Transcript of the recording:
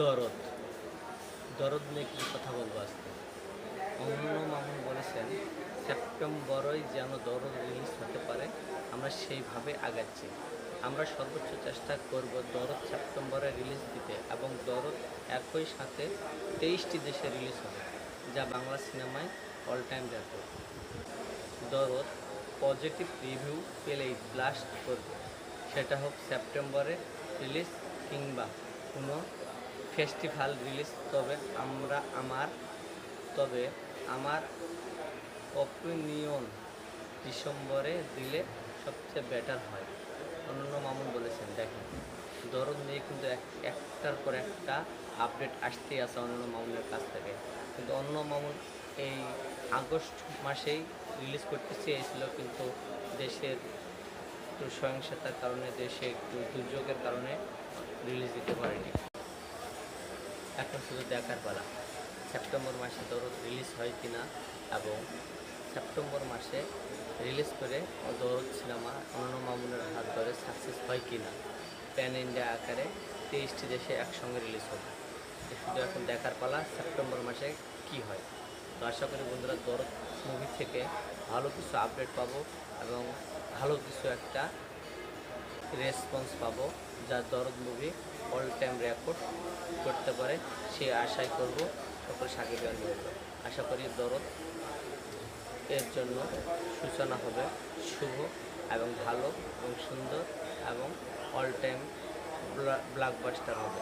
দরদ। দরদ নিয়ে কিছু কথা বলব আজকে। অন্য মামুন বলেছেন, সেপ্টেম্বরই যেন দরদ রিলিজ হতে পারে, আমরা সেইভাবে আগাচ্ছি। আমরা সর্বোচ্চ চেষ্টা করব দরদ সেপ্টেম্বরে রিলিজ দিতে এবং দরদ একই সাথে তেইশটি দেশে রিলিজ হবে, যা বাংলা সিনেমায় all time record Dorod positive review পেলেই ব্লাস্ট করবে। সেটা হোক সেপ্টেম্বরে রিলিজ কিংবা কোনো ফেস্টিভ্যাল রিলিজ, তবে আমরা আমার, তবে আমার অপিনিয়ন ডিসেম্বরে দিলে সবচেয়ে বেটার হয়। অন্যান্য মামুন বলেছেন, দেখেন দরদ নিয়ে কিন্তু এক, একটার পর একটা আপডেট আসতেই আছে অন্যান্য মামুনের কাছ থেকে। কিন্তু অন্য মামুন এই আগস্ট মাসেই রিলিজ করতে চেয়েছিল কিন্তু দেশের একটু সহিংসতার কারণে, দেশে একটু দুর্যোগের কারণে রিলিজ দিতে পারেনি। এখন শুধু দেখার পালা। সেপ্টেম্বর মাসে দরদ রিলিজ হয় কি না এবং সেপ্টেম্বর মাসে রিলিজ করে দরদ সিনেমা অন্য মামুনের হাত ধরে সাকসেস হয় কি না প্যান ইন্ডিয়া আকারে তেইশটি দেশে একসঙ্গে রিলিজ হবে। শুধু এখন দেখার পালা, সেপ্টেম্বর মাসে কি হয়? তো আশা করি বন্ধুরা, দরদ মুভি থেকে ভালো কিছু আপডেট পাবো এবং ভালো কিছু একটা রেসপন্স পাব যা দরদ মুভি অল টাইম রেকর্ড করতে পারে, সে আশাই করব সকল সাকিব আশা করি দরদ এর জন্য সূচনা হবে শুভ এবং ভালো এবং সুন্দর এবং অল টাইম ব্লকবাস্টার হবে।